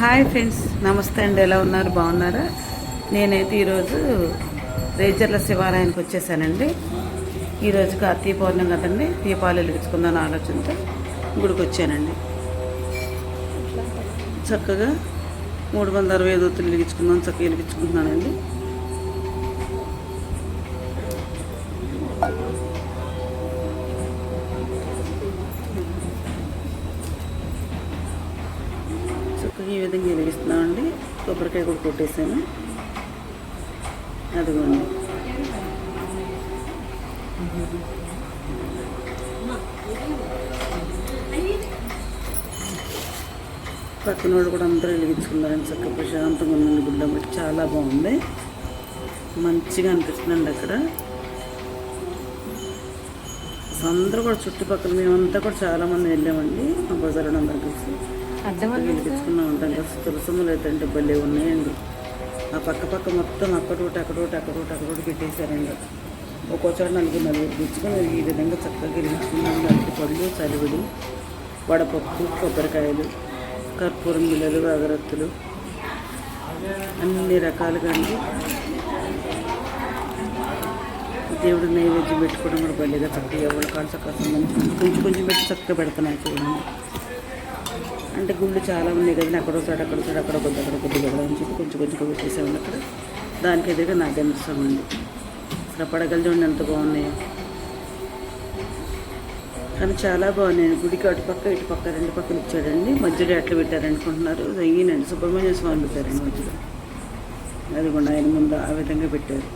Hi friends నమస్తే అండి. ఎలా ఉన్నారు? బాగున్నారా? నేనైతే ఈరోజు రేజర్ల శివాలయానికి వచ్చేసానండి. ఈరోజు కార్తీక పౌర్ణం కదండి. దీపాలు వెలిగించుకుందాం ఆలోచనతో గుడికి వచ్చానండి. చక్కగా మూడు వందల అరవై ఐదు ఒత్తులు వెలిగించుకుందాం చక్కగా వెలిగించుకుంటున్నానండి. కొట్టేసాను. అదిగోండి. పక్కన వాళ్ళు కూడా అందరూ వెలిగించుకున్నారని చక్కగా ప్రశాంతంగా ఉందండి గుడ్డ బట్టి చాలా బాగుంది. మంచిగా అనిపిస్తుందండి అక్కడ. అందరూ కూడా చుట్టుపక్కల మేమంతా కూడా చాలామంది వెళ్ళామండి. మా బజార్ అందరికీ కలిసి. తెచ్చుకున్నాం ఉంటాం కలిసి అయితే భలే ఉన్నాయండి. ఆ పక్క పక్క మొత్తం అక్కడోటి అక్కడోటి అక్కడోటి అక్కడోటి పెట్టేశారండి. ఒక్కో చోట నలుగురు నలుగురు తెచ్చుకుని ఈ విధంగా చక్కగా వెలిగించుకున్నాం నలుగురు పళ్ళు చలివిడి వడపప్పు కొబ్బరికాయలు కర్పూరం బిళ్ళలు అగరత్తులు అన్ని రకాలుగా అండి. దేవుడు నైవేద్యం పెట్టుకోవడం కూడా బలిగా చక్కగా ఎవరు కాడు చక్కగా కొంచెం కొంచెం పెట్టి చక్కగా పెడతాను చూడండి. అంటే గుళ్ళు చాలా ఉన్నాయి కదా అక్కడ ఒకసారి అక్కడ ఒకసారి అక్కడ కొద్ది అక్కడ కొద్ది కదా అని చెప్పి కొంచెం కొంచెం పెట్టేసామండి అక్కడ. దానికి ఎదురుగా నాకు ఉంది. అసలు పడగలు చూడండి ఎంత బాగున్నాయో. కానీ చాలా బాగున్నాయి. గుడికి అటు పక్క ఇటు పక్క రెండు పక్కలు ఇచ్చాడండి. మధ్యలో ఎట్లా పెట్టారనుకుంటున్నారు? అయ్యిందండి సుబ్రహ్మణ్య స్వామి పెట్టారండి మధ్యలో. అది కూడా ఆయన ముందు ఆ విధంగా పెట్టారు.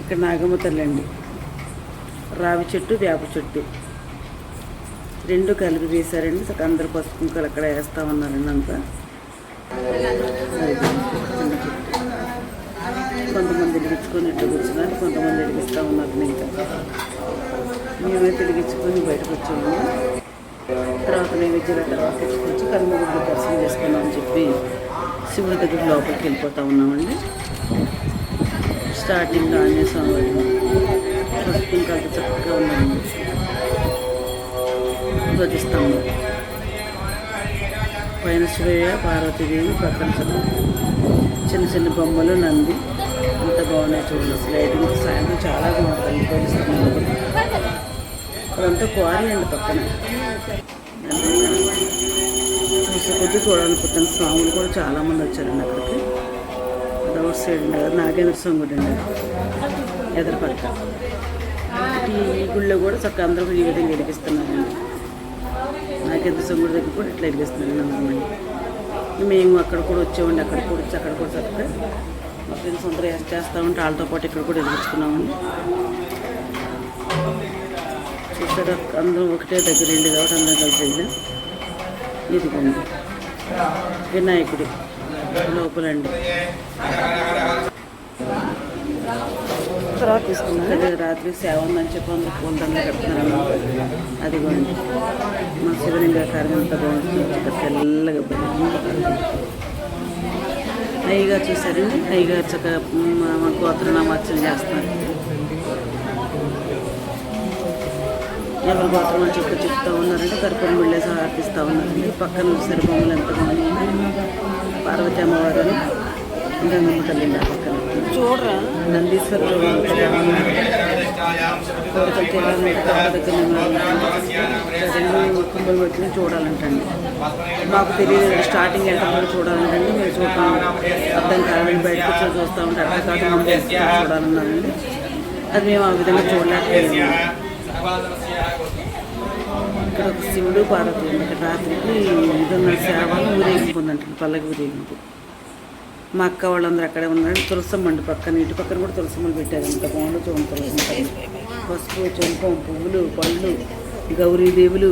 ఇక్కడ నాగమ్మ తల్లి అండి రావి చెట్టు వేప చెట్టు. రెండు కలిపి వేశారండి. చక్క అందరు పసుపు కుంకలు అక్కడ వేస్తా ఉన్నారండి అంతా. కొంతమంది వెలిగించుకొని ఇట్లా కూర్చున్నారు కొంతమంది వెలిగిస్తూ ఉన్నారు ఇంకా. మేమే తిరిగించుకొని బయటకు వచ్చాము. తర్వాత నైవేద్యాల తర్వాత వచ్చి కర్మగుడి దర్శనం చేసుకున్నామని చెప్పి శివుడి దగ్గర లోపలికి వెళ్ళిపోతా ఉన్నామండి. స్టార్టింగ్ ఆంజనేయ స్వామి పసుపు ఇంకా చక్కగా ఉన్నామండి ధ్వజస్తంభం పైన శివయ్య పార్వతీదేవి పక్కన చిన్న చిన్న బొమ్మలు నంది. అంత బాగున్నాయి చూడండి లైటింగ్ సాయంత్రం చాలా బాగుంటుంది. ధ్వజస్తంభం దగ్గర అదంతా క్వారీ అండి పక్కన. చూసే కొద్ది చూడాలనుకుంటాను స్వాములు కూడా చాలామంది వచ్చారండి అక్కడికి. రోడ్ సైడ్ ఉంది నాగేంద్ర స్వామి గుడి అండి. ఎదురు పక్క ఈ గుళ్ళో కూడా చక్కగా అందరూ ఈ విధంగా వెలిగిస్తున్నారండి నాగేంద్ర స్వామి గుడి దగ్గర కూడా ఇట్లా వెళ్ళేస్తున్నాను అందరూ మేము అక్కడ కూడా వచ్చామండి అక్కడ కూడా వచ్చి అక్కడ కూడా చక్కగా మా ఫ్రెండ్స్ అందరూ చేస్తూ ఉంటే వాళ్ళతో పాటు ఇక్కడ కూడా వెలిగించుకున్నామండి చూసారా అందరూ ఒకటే దగ్గర వెళ్ళి కాబట్టి అందరం కలిసి వెళ్ళాం ఇదిగోండి. వినాయకుడి లోపలండి. తర్వాత తీసుకున్నాను రాత్రి సేవ ఉందని చెప్పి అందరూ పూలదండలు కడుతున్నాను బాగుంది మా శివలింగ కార్యం అంతా బాగుంటుంది. తెల్లగా అయ్యగారు చూసారండి అయ్యగారు చక్కగా మా మా గోత్రనామార్చన చేస్తున్నారు. ఎవరి గోత్రం అని చెప్పి చెప్తా ఉన్నారంటే కర్పూరం వెళ్ళేసి ఆర్పిస్తూ ఉన్నారండి. పక్కన సరి బొమ్మలు ఎంత బాగున్నాయి. పార్వతి అమ్మవారు అని. ఇంకా తల్లి పక్కన. చూడరా? నందీశ్వర కుంభలు పెట్టుకుని చూడాలంటండి మాకు తెలియదు స్టార్టింగ్ ఎంత కూడా చూడాలంటండి. మేము చూస్తాం అర్థం కాదని బయటకు వచ్చి చూస్తూ. ఉంటే అర్థం కాకుండా చూడాలన్నారండి అది మేము ఆ విధంగా చూడలేకపోయాము. ఇక్కడ ఒక శివుడు పార్వతి ఉంది. ఇక్కడ రాత్రికి ఇదన్న సేవలు ఊరేగింపు ఉందంట. పల్లకి ఊరేగింపు. మా అక్క వాళ్ళందరూ అక్కడే ఉన్నారు. తులసమ్మండి పక్కన ఇటు పక్కన కూడా తులసమ్మలు పెట్టారు. అంత బాగుంది చూడండి తులసమ్మ పసుపు చెంపం పువ్వులు పళ్ళు గౌరీదేవులు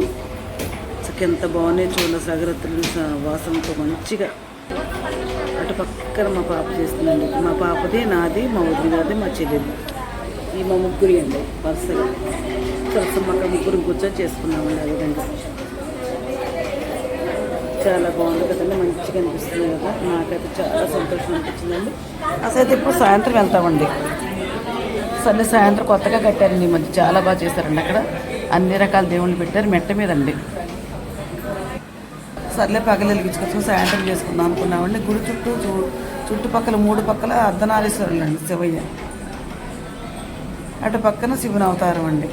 ఎంత బాగున్నాయి చూడండి సగరత్తులు వాసనతో మంచిగా. అటు పక్కన మా పాప చేస్తుందండి. మా పాపది నాది మా వదిలి గారిది మా చెల్లెది. ఈ మా ముగ్గురి అండి వరుసగా. తులసమ్మ ముగ్గురు కూర్చొని చేసుకున్నామండి ఆ విధంగా. చాలా బాగుంది కదండి మంచిగా అనిపిస్తుంది కదా. నాకైతే చాలా సంతోషం అనిపించిందండి. అసలు అయితే ఇప్పుడు సాయంత్రం వెళ్తామండి. సరే సాయంత్రం కొత్తగా కట్టారండి మధ్య. చాలా బాగా చేశారండి అక్కడ. అన్ని రకాల దేవుళ్ళు పెట్టారు మెట్ట మీదండి. సర్లే పగలు వెలిగించుకొచ్చి సాయంత్రం చేసుకుందాం అనుకున్నామండి. గుడి చుట్టూ చూ- చుట్టుపక్కల మూడు పక్కల అర్ధనారీశ్వరులు అండి శివయ్య. అటు పక్కన శివుని అవతారం అండి.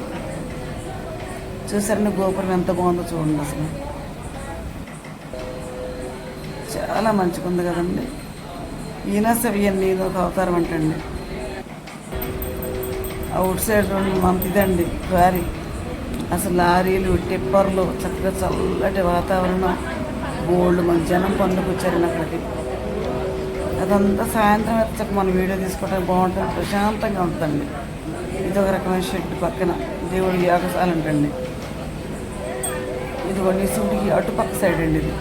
చూసారండి గోపురం ఎంత బాగుందో చూడండి అసలు. చాలా మంచిగా ఉంది కదండి. ఈయన శివయ్యండి ఇది ఒక అవతారం అంటండి. అవుట్ సైడ్ రెండు మనకి ఇదండి క్వారీ అసలు లారీలు టిప్పర్లు చక్కగా చల్లటి వాతావరణం బోల్డ్ మన జనం పండుకొచ్చారండి అక్కడికి అదంతా సాయంత్రం వచ్చాక మనం వీడియో తీసుకోవడానికి బాగుంటుంది ప్రశాంతంగా ఉంటుందండి. ఇది ఒక రకమైన షెడ్ పక్కన దేవుడి యాగశాల ఉంటండి ఇది కొన్ని శివుడికి అటుపక్క సైడ్ అండి ఇది.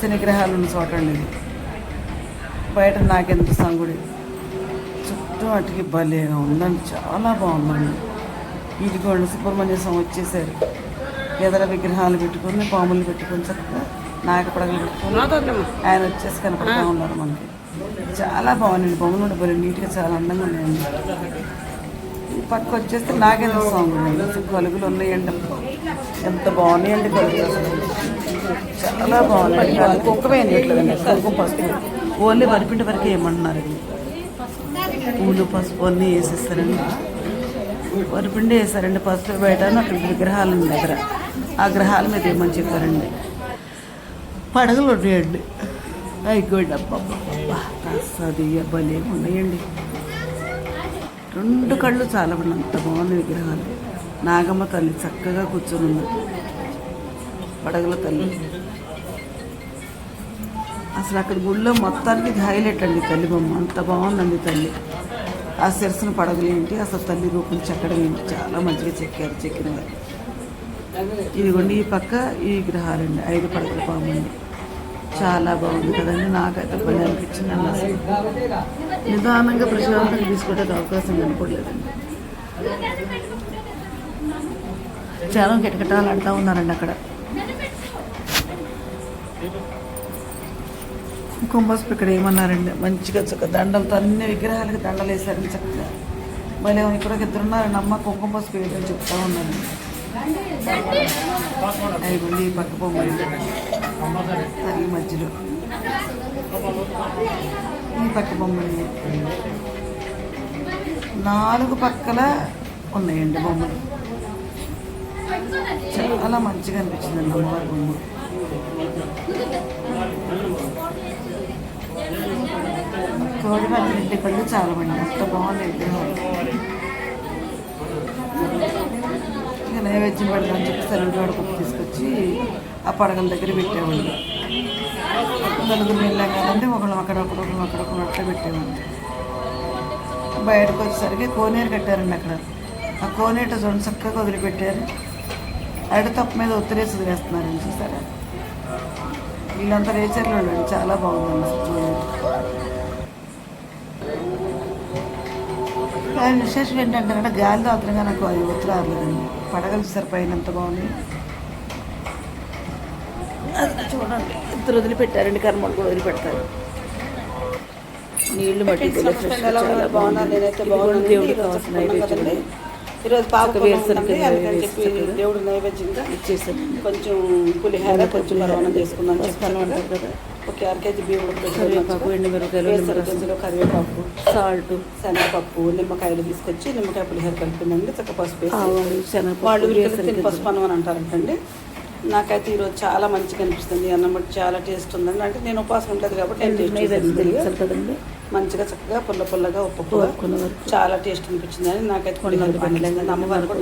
శనిగ్రహాలు ఉన్న చోట అండి బయట నాకెంత సంగుడి. చుట్టూ అటుకి భలేగా ఉందండి. చాలా బాగుందండి. ఇదిగోండి సుబ్రహ్మణ్య స్వామి వచ్చేసారు. ఎదర విగ్రహాలు పెట్టుకొని పాములు పెట్టుకొని చక్కగా నాగపడగలు పెట్టుకొని ఆయన వచ్చేసి కనపడుతూ ఉన్నారు మనకి. చాలా బాగుందండి. బొమ్మలు భలే నీట్గా చాలా అందంగా ఉన్నాయండి. పక్క వచ్చేస్తే నాగేంద్ర స్వామి కలుగులు ఉన్నాయండి. ఎంత బాగున్నాయండి కలుగులు అసలు. చాలా బాగుంది కుక్క కుక్కమే వేయట్లేదండి కుంకుమ పసుపు. ఓన్లీ వరిపిండి వరకే ఏమంటున్నారండి పూలు పసుపు అన్నీ వేసేస్తారండి. వరిపిండి వేసారండి పసుపు బయట అక్కడ విగ్రహాలు దగ్గర. ఆ గ్రహాల మీద ఏమని చెప్పారండి? పడగలు ఉన్నాయండి. అయిపోయింది. అబ్బబ్బబ్బా అది భలే ఉన్నాయండి. రెండు కళ్ళు చాలా అంత బాగుంది విగ్రహాలు. నాగమ్మ తల్లి చక్కగా కూర్చొని ఉంది. పడగల తల్లి. అసలు అక్కడ గుళ్ళో మొత్తానికి హైలైట్ అండి తల్లి బొమ్మ. అంత బాగుందండి తల్లి. ఆ శిరసన పడగలు ఏంటి అసలు తల్లి రూపం చెక్కడం ఏంటి? చాలా మంచిగా చెక్కారు చెక్కిన వారు ఇదిగోండి ఈ పక్క ఈ విగ్రహాలండి. ఐదు పడగల పాము చాలా బాగుంది కదండి. నాకైతే పని అనిపించింది అన్న నిదానంగా ప్రశాంతంగా తీసుకోవడానికి అవకాశం కనపడలేదండి. చాలా కిటకిటాలు ఆడుతూ ఉన్నారండి అక్కడ. కుంభస్పు ఇక్కడ ఏమన్నారండి? మంచిగా చక్క దండలతో అన్ని విగ్రహాలకి దండలు వేశారండి చక్కగా. మళ్ళీ ఇక్కడ ఒక ఇద్దరు ఉన్నారండి. అమ్మ కుంకుమ వేయడం చెప్తా ఉన్నారండి. అయిపోయింది ఈ పక్క బొమ్మలు తల్లి మధ్యలో. ఈ పక్క బొమ్మలు నాలుగు పక్కల ఉన్నాయండి బొమ్మలు. చాలా మంచిగా అనిపించిందండి అమ్మవారి బొమ్మ. కోడిపల్లి ఇంటి పళ్ళు చాలా మంది అంత బాగుంది విగ్రహం ఇక నైవేద్యం పెడదామని చెప్పి సరుడు తీసుకొచ్చి ఆ పడగల దగ్గర పెట్టేవాళ్ళు. నలుగురు వెళ్ళాం కదంటే ఒకళ్ళు అక్కడ ఒకడు అక్కడ ఒకళ్ళు అట్లా పెట్టేవాళ్ళు. బయటకు వచ్చేసరికి కోనేరు కట్టారండి అక్కడ. ఆ కోనేట చూడండి చక్కగా వదిలిపెట్టారు. అరటి తప్పు మీద ఒత్తిరేసి వదిలేస్తున్నారండి చూసారా? వీళ్ళంతా రేచర్లు ఉండండి చాలా బాగుందండి చూడండి. కానీ విశేషం ఏంటంటే అంటే గాలి తాగుతున్నా నాకు అది ఒత్తిడి రావట్లేదండి. పడగలు చూసారు పైన ఎంత బాగుంది. అది చూడండి ఇద్దరు వదిలిపెట్టారండి కర్మలు కూడా వదిలిపెడతారు. నీళ్ళు మట్టి బాగున్నాను నేనైతే బాగున్నాను దేవుడికి కావాల్సిన ఈరోజు పాప వేరుశనగ వేరుసరికి అందుకని చెప్పి. దేవుడు నైవేద్యంగా ఇచ్చేసాను కొంచెం పులిహోర కొంచెం పరమాణం చేసుకుందాం చెప్తాను అంటారు కదా. ఒక అర కేజీ బియ్యం కరివేపాకు ఎండు మిరపకాయలు వేరుశనగ గింజలు కరివేపాకు సాల్ట్. శనగపప్పు నిమ్మకాయలు తీసుకొచ్చి నిమ్మకాయ పులిహోర కలిపిందండి చక్క పసుపు వాళ్ళు పసుపు అని అంటారంటండి. నాకైతే ఈరోజు చాలా మంచిగా అనిపిస్తుంది అన్నం బట్టి చాలా టేస్ట్ ఉందండి. అంటే నేను ఉపవాసం ఉంటుంది కాబట్టి నేను కదండి. మంచిగా చక్కగా పుల్ల పుల్లగా ఉప్పు. చాలా టేస్ట్ అనిపించింది అని నాకైతే కొన్ని అమ్మవారు కూడా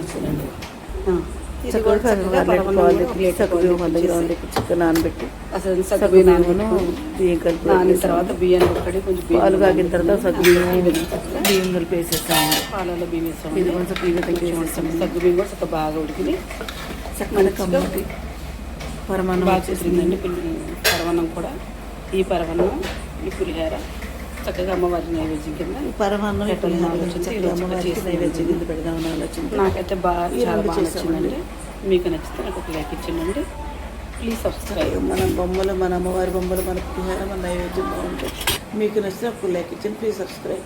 నానబెట్టి బియ్యం కలిపి నానిన తర్వాత ఒక్కటి కొంచెం బియ్యం పాలు కాగిన తర్వాత సగ్గుబియ్యం బియ్యం కలిపి వేసేస్తాము పాలలో బియ్యం ఇది కొంచెం కొంచెం కూడా బాగా ఉడికింది. చక్కగా కమ్మటి పరమాన్నం బాగా వచ్చేసింది. కుదిరిందండి పులి పరవన్నం కూడా. ఈ పరవన్నం ఈ పులిహోర. చక్కగా అమ్మవారి నైవేద్యం కింద పరమాన్నం ఆలోచించి అమ్మవారికి నైవేద్యం కింద పెడదామని ఆలోచన నాకైతే బాగా చాలా బాగా. నచ్చిందండి. మీకు నచ్చితే నాకు ఒక లైక్ ఇచ్చిందండి ప్లీజ్ సబ్స్క్రైబ్ మన బొమ్మలు మన అమ్మవారి బొమ్మలు మన పులిహార మన నైవేద్యం బాగుంటాయి. మీకు నచ్చితే అప్పుడు లైక్ ఇచ్చింది ప్లీజ్ సబ్స్క్రైబ్